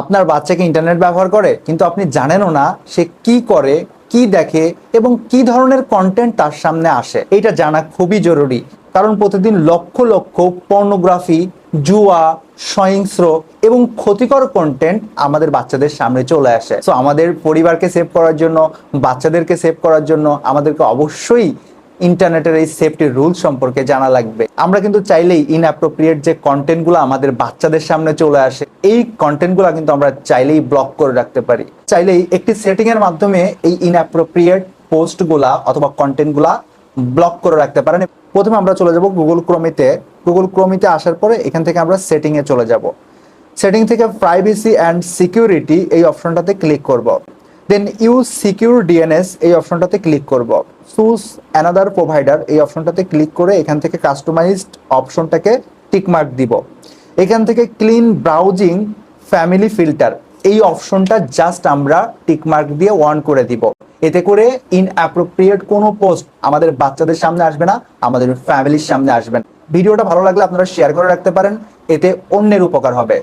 আপনার বাচ্চাকে ইন্টারনেট ব্যবহার করে, কিন্তু আপনি জানেনও না সে কি করে, কি দেখে এবং কি ধরনের কন্টেন্ট তার সামনে আসে। এটা জানা খুবই জরুরি। কারণ প্রতিদিন লক্ষ লক্ষ পর্নোগ্রাফি জুয়া, সহিংস্র এবং ক্ষতিকর কন্টেন্ট আমাদের বাচ্চাদের সামনে চলে আসে। সো আমাদের পরিবারকে সেভ করার জন্য, বাচ্চাদেরকে সেভ করার জন্য আমাদেরকে অবশ্যই ইন্টারনেটের এই সেফটি রুল সম্পর্কে জানা লাগবে। আমরা কিন্তু চাইলেই ইনঅ্যাপ্রোপ্রিয়েট যে কন্টেন্টগুলো আমাদের বাচ্চাদের সামনে চলে আসে, এই কন্টেন্ট কন্টেন্টগুলো কিন্তু আমরা চাইলেই ব্লক করে রাখতে পারি। চাইলেই একটি সেটিং এর মাধ্যমে এই ইনঅ্যাপ্রোপ্রিয়েট পোস্টগুলা অথবা কন্টেন্টগুলা ব্লক করে রাখতে পারেন। প্রথমে আমরা চলে যাব গুগল ক্রোমিতে গুগল ক্রোমিতে আসার পরে এখান থেকে আমরা সেটিং এ চলে যাব। সেটিং থেকে প্রাইভেসি অ্যান্ড সিকিউরিটি এই অপশনটাতে ক্লিক করব। দেন ইউজ সিকিউর ডিএনএস এই অপশনটাতে ক্লিক করব। চুজ অ্যানাদার প্রোভাইডার এই অপশনটাতে ক্লিক করে এখান থেকে কাস্টমাইজড অপশনটাকে টিকমার্ক দিব। এখান থেকে ক্লিন ব্রাউজিং ফ্যামিলি ফিল্টার এই অপশনটা জাস্ট আমরা টিকমার্ক দিয়ে অন করে দিব। এতে করে ইন অ্যাপ্রোপ্রিয়েট কোনো পোস্ট আমাদের বাচ্চাদের সামনে আসবে না, আমাদের ফ্যামিলির সামনে আসবে না। ভিডিওটা ভালো লাগলে আপনারা শেয়ার করে রাখতে পারেন, এতে অন্যের উপকার হবে।